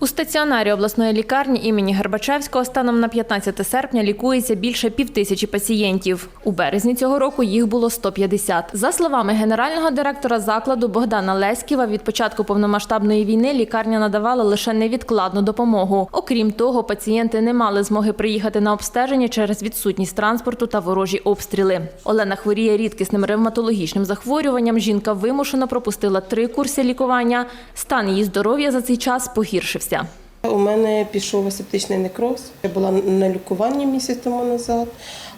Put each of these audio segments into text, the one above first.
У стаціонарі обласної лікарні імені Гербачевського станом на 15 серпня лікується більше півтисячі пацієнтів. У березні цього року їх було 150. За словами генерального директора закладу Богдана Леськіва, від початку повномасштабної війни лікарня надавала лише невідкладну допомогу. Окрім того, пацієнти не мали змоги приїхати на обстеження через відсутність транспорту та ворожі обстріли. Олена хворіє рідкісним ревматологічним захворюванням. Жінка вимушено пропустила три курси лікування. Стан її здоров'я за цей час погіршився. У мене пішов асептичний некроз. Я була на лікуванні місяць тому назад,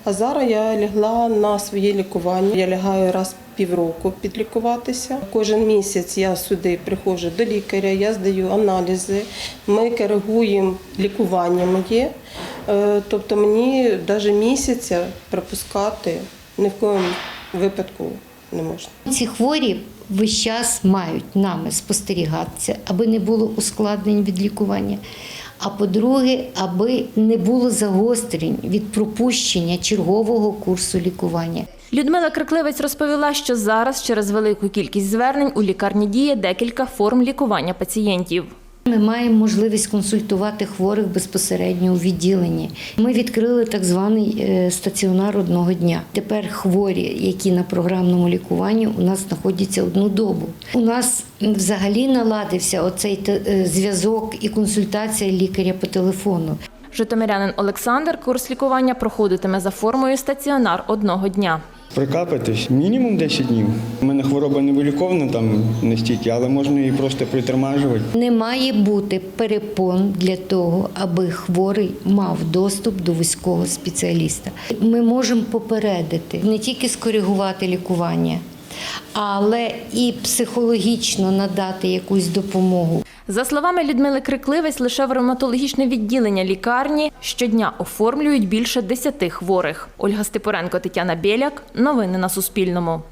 а зараз я лягла на своє лікування. Я лягаю раз півроку підлікуватися. Кожен місяць я сюди приходжу до лікаря, я здаю аналізи, ми коригуємо лікування моє. Е, Тобто мені навіть місяця пропускати ні в коєму випадку не можна. Ці хворі весь час мають нами спостерігатися, аби не було ускладнень від лікування. А по-друге, аби не було загострень від пропущення чергового курсу лікування. Людмила Крикливець розповіла, що зараз через велику кількість звернень у лікарні діє декілька форм лікування пацієнтів. Ми маємо можливість консультувати хворих безпосередньо у відділенні. Ми відкрили так званий е, стаціонар одного дня. Тепер хворі, які на програмному лікуванні, у нас знаходяться одну добу. У нас взагалі наладився оцей е, зв'язок і консультація лікаря по телефону. Житомирянин Олександр курс лікування проходитиме за формою стаціонар одного дня. Прокапатись мінімум 10 днів. У мене хвороба не вилікована там не стільки, але можна її просто притримажувати. Не має бути перепон для того, аби хворий мав доступ до вузького спеціаліста. Ми можемо попередити, не тільки скоригувати лікування, але і психологічно надати якусь допомогу. За словами Людмили Крикливець, лише в ревматологічне відділення лікарні щодня оформлюють більше 10 хворих. Ольга Степоренко, Тетяна Біляк. Новини на Суспільному.